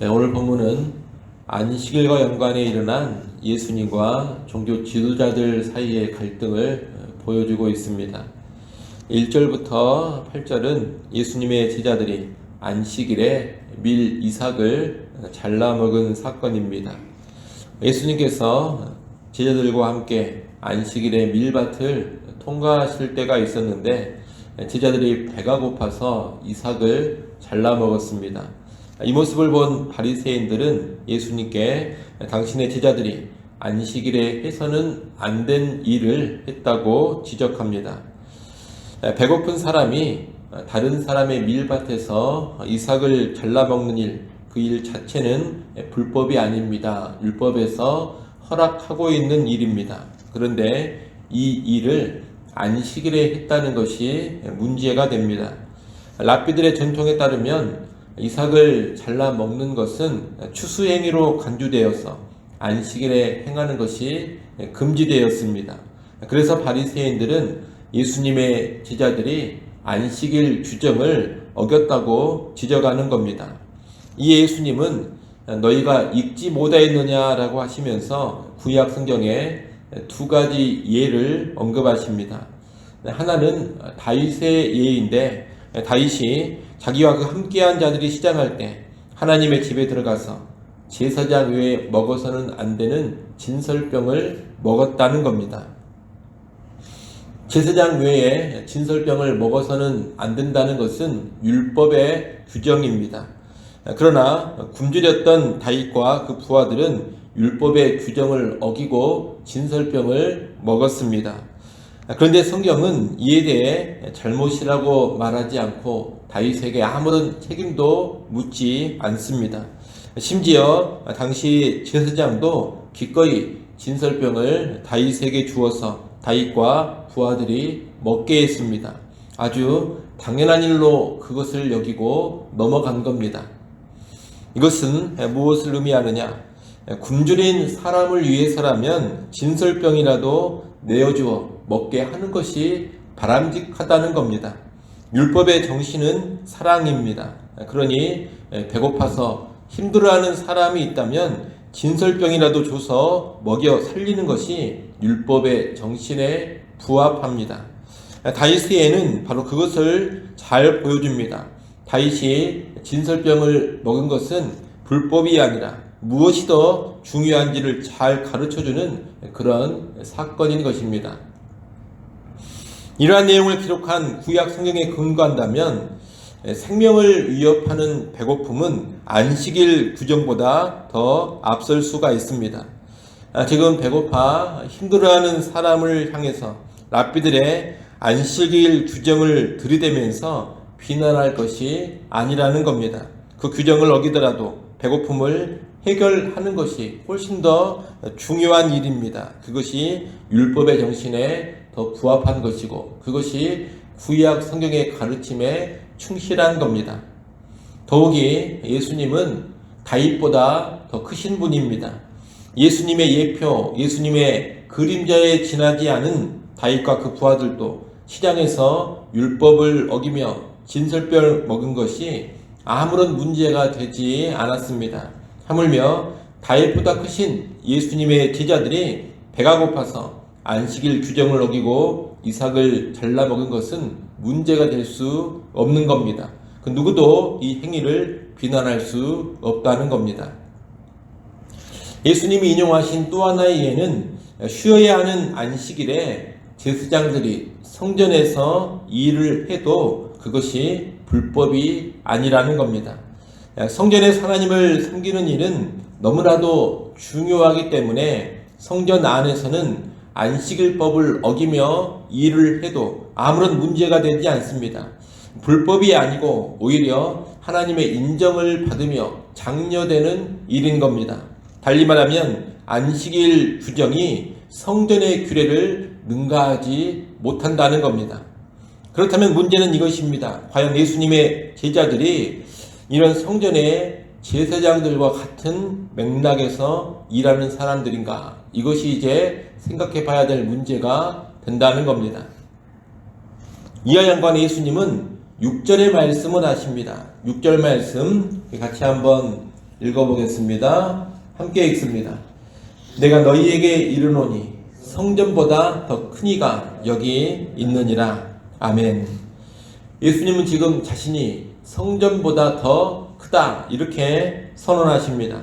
네, 오늘 본문은 안식일과 연관해 일어난 예수님과 종교 지도자들 사이의 갈등을 어, 보여주고 있습니다. 1절부터 8절은 예수님의 제자들이 안식일에 밀 이삭을 잘라 먹은 사건입니다. 예수님께서 제자들과 함께 안식일에 밀밭을 통과하실 때가 있었는데 제자들이 배가 고파서 이삭을 잘라 먹었습니다. 이 모습을 본 바리새인들은 예수님께 당신의 제자들이 안식일에 해서는 안 된 일을 했다고 지적합니다. 배고픈 사람이 다른 사람의 밀밭에서 이삭을 잘라 먹는 일, 그 일 자체는 불법이 아닙니다. 율법에서 허락하고 있는 일입니다. 그런데 이 일을 안식일에 했다는 것이 문제가 됩니다. 랍비들의 전통에 따르면 이삭을 잘라 먹는 것은 추수행위로 간주되어서 안식일에 행하는 것이 금지되었습니다. 그래서 바리새인들은 예수님의 제자들이 안식일 규정을 어겼다고 지적하는 겁니다. 이 예수님은 너희가 읽지 못하였느냐라고 하시면서 구약 성경에 두 가지 예를 언급하십니다. 하나는 다윗의 예인데 다윗이 자기와 그 함께한 자들이 시장할 때 하나님의 집에 들어가서 제사장 외에 먹어서는 안 되는 진설병을 먹었다는 겁니다. 제사장 외에 진설병을 먹어서는 안 된다는 것은 율법의 규정입니다. 그러나 굶주렸던 다윗과 그 부하들은 율법의 규정을 어기고 진설병을 먹었습니다. 그런데 성경은 이에 대해 잘못이라고 말하지 않고 다윗에게 아무런 책임도 묻지 않습니다. 심지어 당시 제사장도 기꺼이 진설병을 다윗에게 주어서 다윗과 부하들이 먹게 했습니다. 아주 당연한 일로 그것을 여기고 넘어간 겁니다. 이것은 무엇을 의미하느냐? 굶주린 사람을 위해서라면 진설병이라도 내어주어 먹게 하는 것이 바람직하다는 겁니다. 율법의 정신은 사랑입니다. 그러니 배고파서 힘들어하는 사람이 있다면 진설병이라도 줘서 먹여 살리는 것이 율법의 정신에 부합합니다. 다윗의 는 바로 그것을 잘 보여줍니다. 다윗이 진설병을 먹은 것은 불법이 아니라 무엇이 더 중요한지를 잘 가르쳐주는 그런 사건인 것입니다. 이러한 내용을 기록한 구약 성경에 근거한다면 생명을 위협하는 배고픔은 안식일 규정보다 더 앞설 수가 있습니다. 아, 지금 배고파 힘들어하는 사람을 향해서 랍비들의 안식일 규정을 들이대면서 비난할 것이 아니라는 겁니다. 그 규정을 어기더라도 배고픔을 해결하는 것이 훨씬 더 중요한 일입니다. 그것이 율법의 정신에 더 부합한 것이고 그것이 구약 성경의 가르침에 충실한 겁니다. 더욱이 예수님은 다윗보다 더 크신 분입니다. 예수님의 예표, 예수님의 그림자에 지나지 않은 다윗과 그 부하들도 시장에서 율법을 어기며 진설별 먹은 것이 아무런 문제가 되지 않았습니다. 하물며 다윗보다 크신 예수님의 제자들이 배가 고파서 안식일 규정을 어기고 이삭을 잘라 먹은 것은 문제가 될 수 없는 겁니다. 그 누구도 이 행위를 비난할 수 없다는 겁니다. 예수님이 인용하신 또 하나의 예는 쉬어야 하는 안식일에 제사장들이 성전에서 일을 해도 그것이 불법이 아니라는 겁니다. 성전에서 하나님을 섬기는 일은 너무나도 중요하기 때문에 성전 안에서는 안식일법을 어기며 일을 해도 아무런 문제가 되지 않습니다. 불법이 아니고 오히려 하나님의 인정을 받으며 장려되는 일인 겁니다. 달리 말하면 안식일 규정이 성전의 규례를 능가하지 못한다는 겁니다. 그렇다면 문제는 이것입니다. 과연 예수님의 제자들이 이런 성전의 제사장들과 같은 맥락에서 일하는 사람들인가? 이것이 이제 생각해 봐야 될 문제가 된다는 겁니다. 이와 연관해 예수님은 6절의 말씀을 하십니다. 6절 말씀 같이 한번 읽어보겠습니다. 함께 읽습니다. 내가 너희에게 이르노니 성전보다 더 큰 이가 여기 있느니라. 아멘. 예수님은 지금 자신이 성전보다 더 크다 이렇게 선언하십니다.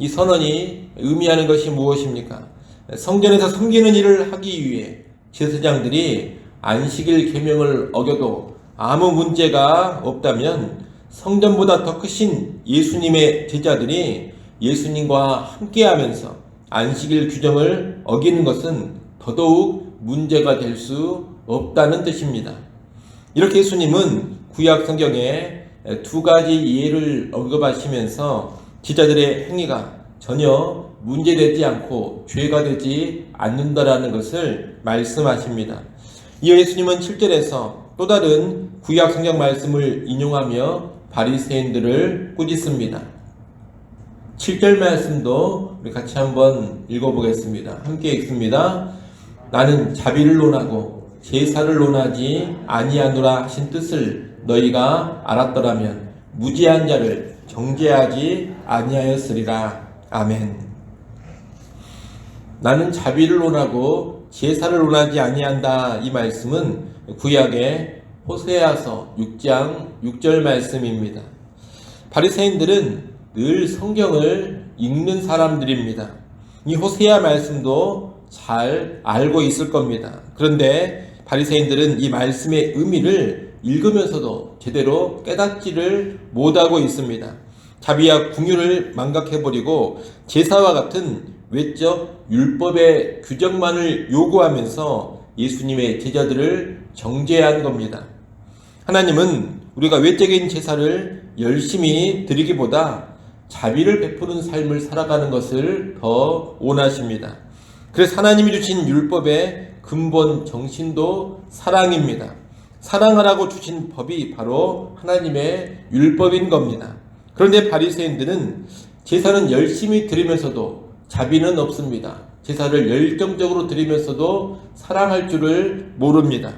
이 선언이 의미하는 것이 무엇입니까? 성전에서 섬기는 일을 하기 위해 제사장들이 안식일 계명을 어겨도 아무 문제가 없다면 성전보다 더 크신 예수님의 제자들이 예수님과 함께하면서 안식일 규정을 어기는 것은 더더욱 문제가 될 수 없다는 뜻입니다. 이렇게 예수님은 구약 성경에 두 가지 예를 언급하시면서 지자들의 행위가 전혀 문제되지 않고 죄가 되지 않는다라는 것을 말씀하십니다. 이어 예수님은 7절에서 또 다른 구약 성경 말씀을 인용하며 바리새인들을 꾸짖습니다. 7절 말씀도 우리 같이 한번 읽어보겠습니다. 함께 읽습니다. 나는 자비를 논하고 제사를 논하지 아니하노라 하신 뜻을 너희가 알았더라면 무지한 자를 정죄하지 아니하였으리라. 아멘. 나는 자비를 논하고 제사를 논하지 아니한다. 이 말씀은 구약의 호세아서 6장 6절 말씀입니다. 바리새인들은 늘 성경을 읽는 사람들입니다. 이 호세아 말씀도 잘 알고 있을 겁니다. 그런데 바리새인들은 이 말씀의 의미를 읽으면서도 제대로 깨닫지를 못하고 있습니다. 자비와 궁유를 망각해버리고 제사와 같은 외적 율법의 규정만을 요구하면서 예수님의 제자들을 정죄한 겁니다. 하나님은 우리가 외적인 제사를 열심히 드리기보다 자비를 베푸는 삶을 살아가는 것을 더 원하십니다. 그래서 하나님이 주신 율법의 근본 정신도 사랑입니다. 사랑하라고 주신 법이 바로 하나님의 율법인 겁니다. 그런데 바리새인들은 제사는 열심히 드리면서도 자비는 없습니다. 제사를 열정적으로 드리면서도 사랑할 줄을 모릅니다.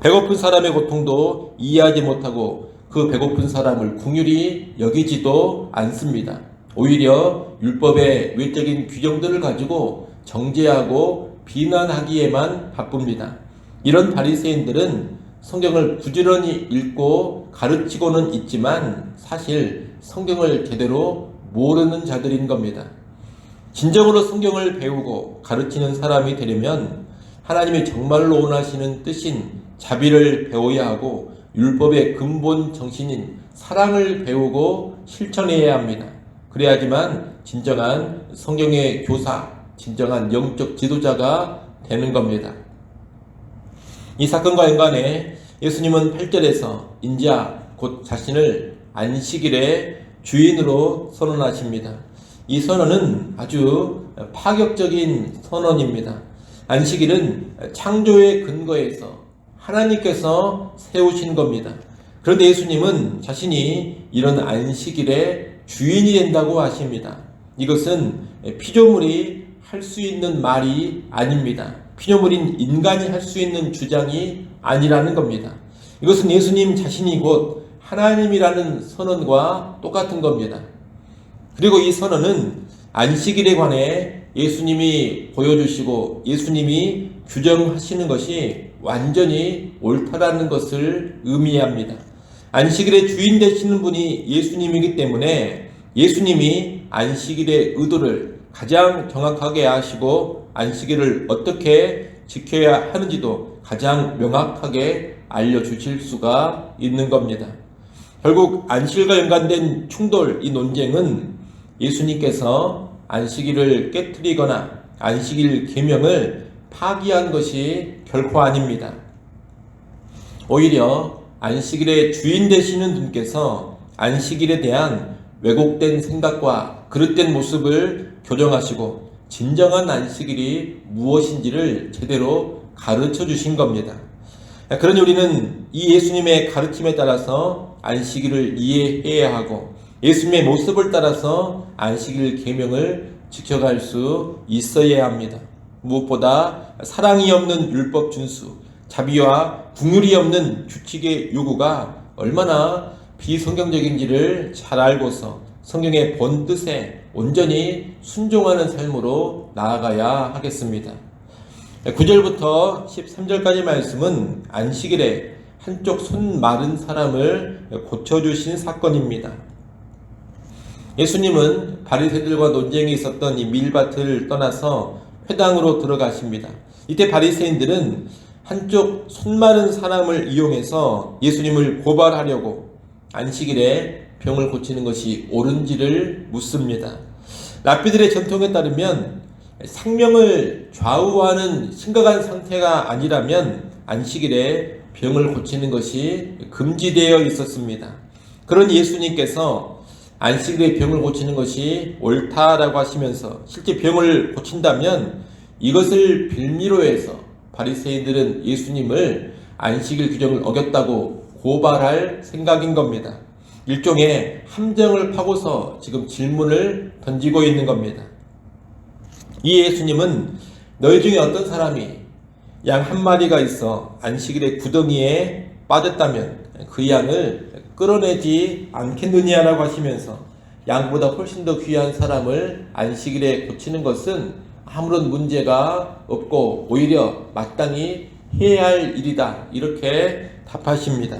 배고픈 사람의 고통도 이해하지 못하고 그 배고픈 사람을 궁휼히 여기지도 않습니다. 오히려 율법의 외적인 규정들을 가지고 정죄하고 비난하기에만 바쁩니다. 이런 바리새인들은 성경을 부지런히 읽고 가르치고는 있지만 사실 성경을 제대로 모르는 자들인 겁니다. 진정으로 성경을 배우고 가르치는 사람이 되려면 하나님이 정말로 원하시는 뜻인 자비를 배워야 하고 율법의 근본 정신인 사랑을 배우고 실천해야 합니다. 그래야지만 진정한 성경의 교사, 진정한 영적 지도자가 되는 겁니다. 이 사건과 연관해 예수님은 8절에서 인자 곧 자신을 안식일의 주인으로 선언하십니다. 이 선언은 아주 파격적인 선언입니다. 안식일은 창조의 근거에서 하나님께서 세우신 겁니다. 그런데 예수님은 자신이 이런 안식일의 주인이 된다고 하십니다. 이것은 피조물이 할 수 있는 말이 아닙니다. 피조물인 인간이 할 수 있는 주장이 아니라는 겁니다. 이것은 예수님 자신이 곧 하나님이라는 선언과 똑같은 겁니다. 그리고 이 선언은 안식일에 관해 예수님이 보여주시고 예수님이 규정하시는 것이 완전히 옳다라는 것을 의미합니다. 안식일의 주인 되시는 분이 예수님이기 때문에 예수님이 안식일의 의도를 가장 정확하게 아시고 안식일을 어떻게 지켜야 하는지도 가장 명확하게 알려주실 수가 있는 겁니다. 결국 안식일과 연관된 충돌, 이 논쟁은 예수님께서 안식일을 깨뜨리거나 안식일 계명을 파기한 것이 결코 아닙니다. 오히려 안식일의 주인 되시는 분께서 안식일에 대한 왜곡된 생각과 그릇된 모습을 교정하시고 진정한 안식일이 무엇인지를 제대로 가르쳐 주신 겁니다. 그러니 우리는 이 예수님의 가르침에 따라서 안식일을 이해해야 하고 예수님의 모습을 따라서 안식일 계명을 지켜갈 수 있어야 합니다. 무엇보다 사랑이 없는 율법 준수, 자비와 궁율이 없는 규칙의 요구가 얼마나 비성경적인지를 잘 알고서 성경의 본 뜻에 온전히 순종하는 삶으로 나아가야 하겠습니다. 9절부터 13절까지 말씀은 안식일에 한쪽 손 마른 사람을 고쳐주신 사건입니다. 예수님은 바리새들과 논쟁이 있었던 이 밀밭을 떠나서 회당으로 들어가십니다. 이때 바리새인들은 한쪽 손 마른 사람을 이용해서 예수님을 고발하려고 안식일에 병을 고치는 것이 옳은지를 묻습니다. 랍비들의 전통에 따르면 생명을 좌우하는 심각한 상태가 아니라면 안식일에 병을 고치는 것이 금지되어 있었습니다. 그런 예수님께서 안식일에 병을 고치는 것이 옳다라고 하시면서 실제 병을 고친다면 이것을 빌미로 해서 바리새인들은 예수님을 안식일 규정을 어겼다고 고발할 생각인 겁니다. 일종의 함정을 파고서 지금 질문을 던지고 있는 겁니다. 이 예수님은 너희 중에 어떤 사람이 양 한 마리가 있어 안식일에 구덩이에 빠졌다면 그 양을 끌어내지 않겠느냐라고 하시면서 양보다 훨씬 더 귀한 사람을 안식일에 고치는 것은 아무런 문제가 없고 오히려 마땅히 해야 할 일이다. 이렇게 답하십니다.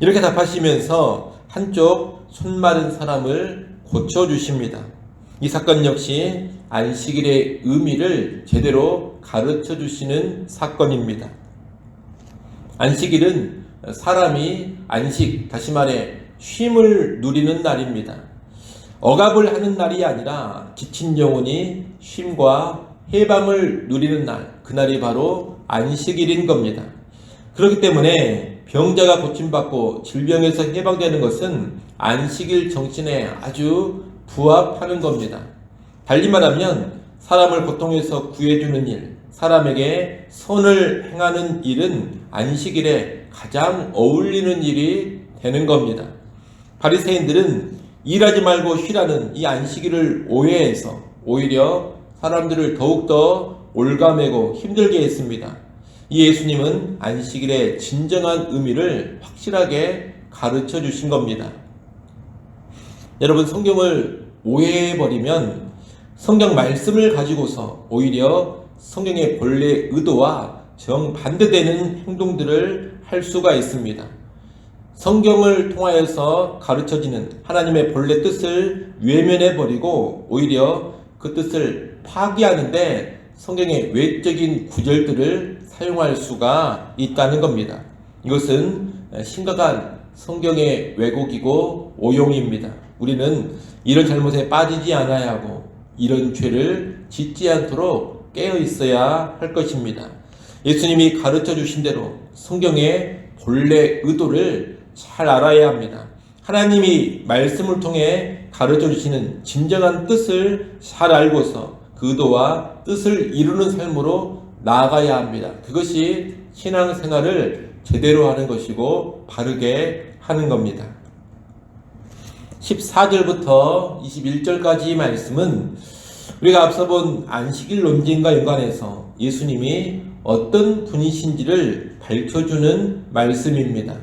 이렇게 답하시면서 한쪽 손 마른 사람을 고쳐주십니다. 이 사건 역시 안식일의 의미를 제대로 가르쳐 주시는 사건입니다. 안식일은 사람이 안식, 다시 말해 쉼을 누리는 날입니다. 억압을 하는 날이 아니라 지친 영혼이 쉼과 해방을 누리는 날, 그날이 바로 안식일인 겁니다. 그렇기 때문에 병자가 고침받고 질병에서 해방되는 것은 안식일 정신에 아주 부합하는 겁니다. 달리 말하면 사람을 고통에서 구해주는 일, 사람에게 선을 행하는 일은 안식일에 가장 어울리는 일이 되는 겁니다. 바리새인들은 일하지 말고 쉬라는 이 안식일을 오해해서 오히려 사람들을 더욱더 올가매고 힘들게 했습니다. 이 예수님은 안식일의 진정한 의미를 확실하게 가르쳐 주신 겁니다. 여러분 성경을 오해해버리면 성경 말씀을 가지고서 오히려 성경의 본래 의도와 정반대되는 행동들을 할 수가 있습니다. 성경을 통하여서 가르쳐지는 하나님의 본래 뜻을 외면해 버리고 오히려 그 뜻을 파기하는데 성경의 외적인 구절들을 사용할 수가 있다는 겁니다. 이것은 심각한 성경의 왜곡이고 오용입니다. 우리는 이런 잘못에 빠지지 않아야 하고 이런 죄를 짓지 않도록 깨어 있어야 할 것입니다. 예수님이 가르쳐 주신 대로 성경의 본래 의도를 잘 알아야 합니다. 하나님이 말씀을 통해 가르쳐 주시는 진정한 뜻을 잘 알고서 그 의도와 뜻을 이루는 삶으로 나아가야 합니다. 그것이 신앙생활을 제대로 하는 것이고 바르게 하는 겁니다. 14절부터 21절까지 말씀은 우리가 앞서 본 안식일 논쟁과 연관해서 예수님이 어떤 분이신지를 밝혀주는 말씀입니다.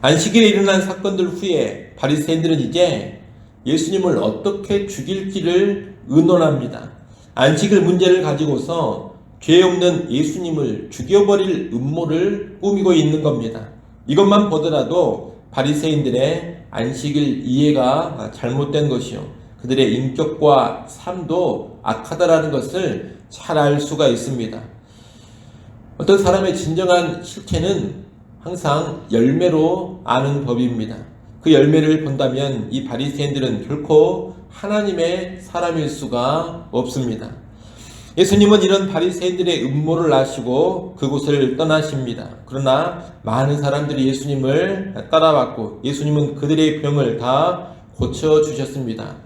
안식일에 일어난 사건들 후에 바리새인들은 이제 예수님을 어떻게 죽일지를 의논합니다. 안식일 문제를 가지고서 죄 없는 예수님을 죽여버릴 음모를 꾸미고 있는 겁니다. 이것만 보더라도 바리새인들의 안식일 이해가 잘못된 것이요. 그들의 인격과 삶도 악하다라는 것을 잘 알 수가 있습니다. 어떤 사람의 진정한 실체는 항상 열매로 아는 법입니다. 그 열매를 본다면 이 바리새인들은 결코 하나님의 사람일 수가 없습니다. 예수님은 이런 바리새인들의 음모를 아시고 그곳을 떠나십니다. 그러나 많은 사람들이 예수님을 따라왔고 예수님은 그들의 병을 다 고쳐 주셨습니다.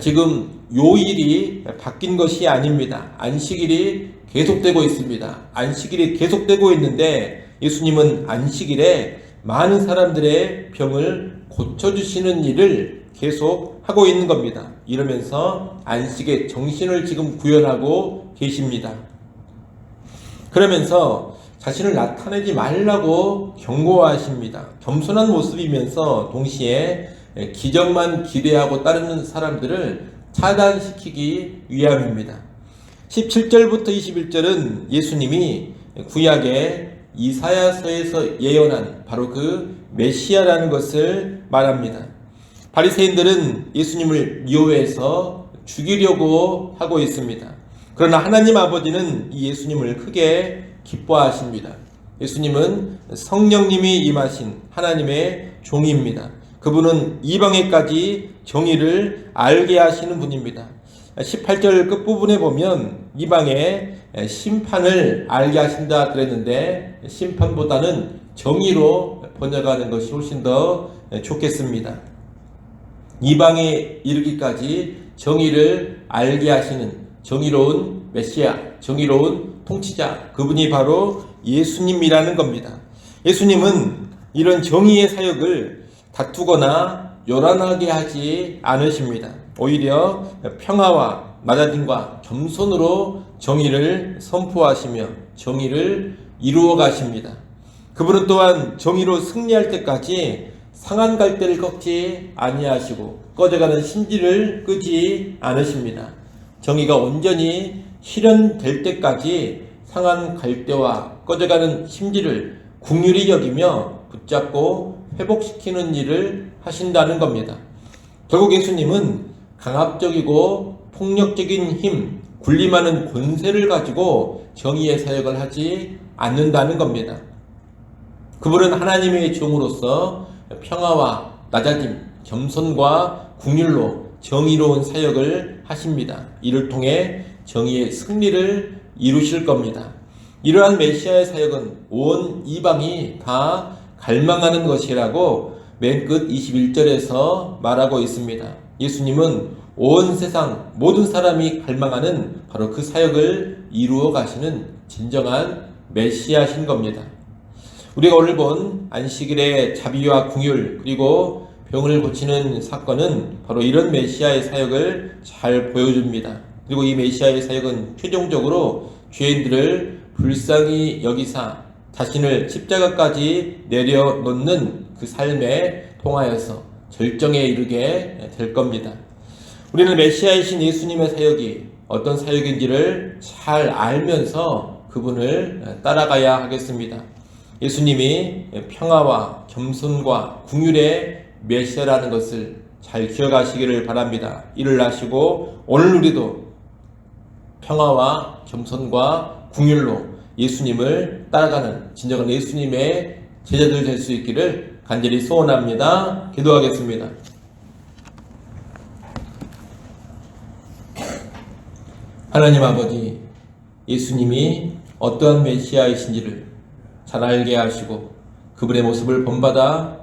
지금 요일이 바뀐 것이 아닙니다. 안식일이 계속되고 있습니다. 안식일이 계속되고 있는데 예수님은 안식일에 많은 사람들의 병을 고쳐 주시는 일을 계속 하고 있는 겁니다. 이러면서 안식의 정신을 지금 구현하고 계십니다. 그러면서 자신을 나타내지 말라고 경고하십니다. 겸손한 모습이면서 동시에 예, 기적만 기대하고 따르는 사람들을 차단시키기 위함입니다. 17절부터 21절은 예수님이 구약의 이사야서에서 예언한 바로 그 메시아라는 것을 말합니다. 바리새인들은 예수님을 미워해서 죽이려고 하고 있습니다. 그러나 하나님 아버지는 이 예수님을 크게 기뻐하십니다. 예수님은 성령님이 임하신 하나님의 종입니다. 그분은 이방에까지 정의를 알게 하시는 분입니다. 18절 끝부분에 보면 이방에 심판을 알게 하신다 그랬는데 심판보다는 정의로 번역하는 것이 훨씬 더 좋겠습니다. 이방에 이르기까지 정의를 알게 하시는 정의로운 메시아, 정의로운 통치자, 그분이 바로 예수님이라는 겁니다. 예수님은 이런 정의의 사역을 다투거나 요란하게 하지 않으십니다. 오히려 평화와 마다짐과 겸손으로 정의를 선포하시며 정의를 이루어 가십니다. 그분은 또한 정의로 승리할 때까지 상한 갈대를 꺾지 아니하시고 꺼져가는 심지를 끄지 않으십니다. 정의가 온전히 실현될 때까지 상한 갈대와 꺼져가는 심지를 궁휼히 여기며 붙잡고 회복시키는 일을 하신다는 겁니다. 결국 예수님은 강압적이고 폭력적인 힘, 군림하는 권세를 가지고 정의의 사역을 하지 않는다는 겁니다. 그분은 하나님의 종으로서 평화와 낮아짐, 겸손과 국률로 정의로운 사역을 하십니다. 이를 통해 정의의 승리를 이루실 겁니다. 이러한 메시아의 사역은 온 이방이 다 갈망하는 것이라고 맨 끝 21절에서 말하고 있습니다. 예수님은 온 세상 모든 사람이 갈망하는 바로 그 사역을 이루어 가시는 진정한 메시아신 겁니다. 우리가 오늘 본 안식일의 자비와 궁율 그리고 병을 고치는 사건은 바로 이런 메시아의 사역을 잘 보여줍니다. 그리고 이 메시아의 사역은 최종적으로 죄인들을 불쌍히 여기사 자신을 십자가까지 내려놓는 그 삶에 통하여서 절정에 이르게 될 겁니다. 우리는 메시아이신 예수님의 사역이 어떤 사역인지를 잘 알면서 그분을 따라가야 하겠습니다. 예수님이 평화와 겸손과 궁율의 메시아라는 것을 잘 기억하시기를 바랍니다. 이를 아시고 오늘 우리도 평화와 겸손과 궁율로 예수님을 따라가는 진정한 예수님의 제자들 될 수 있기를 간절히 소원합니다. 기도하겠습니다. 하나님 아버지, 예수님이 어떠한 메시아이신지를 잘 알게 하시고 그분의 모습을 본받아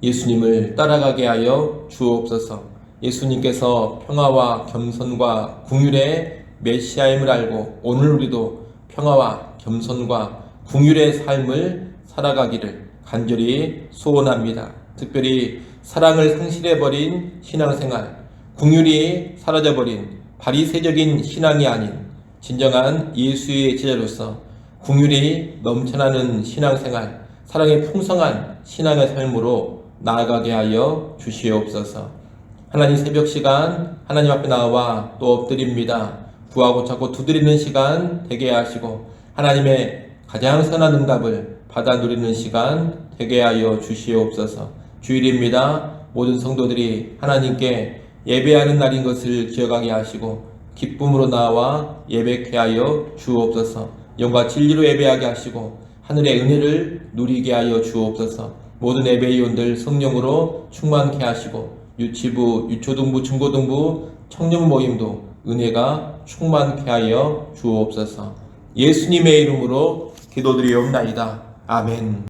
예수님을 따라가게 하여 주옵소서. 예수님께서 평화와 겸손과 궁율의 메시아임을 알고 오늘 우리도 평화와 겸손과 궁율의 삶을 살아가기를 간절히 소원합니다. 특별히 사랑을 상실해버린 신앙생활, 궁율이 사라져버린 바리새적인 신앙이 아닌 진정한 예수의 제자로서 궁율이 넘쳐나는 신앙생활, 사랑의 풍성한 신앙의 삶으로 나아가게 하여 주시옵소서. 하나님 새벽 시간 하나님 앞에 나와 또 엎드립니다. 구하고 찾고 두드리는 시간 되게 하시고 하나님의 가장 선한 응답을 받아 누리는 시간 되게 하여 주시옵소서. 주일입니다. 모든 성도들이 하나님께 예배하는 날인 것을 기억하게 하시고 기쁨으로 나와 예배케 하여 주옵소서. 영과 진리로 예배하게 하시고 하늘의 은혜를 누리게 하여 주옵소서. 모든 예배위원들 성령으로 충만케 하시고 유치부, 유초등부, 중고등부, 청년 모임도 은혜가 충만케 하여 주옵소서. 예수님의 이름으로 기도드리옵나이다. 아멘.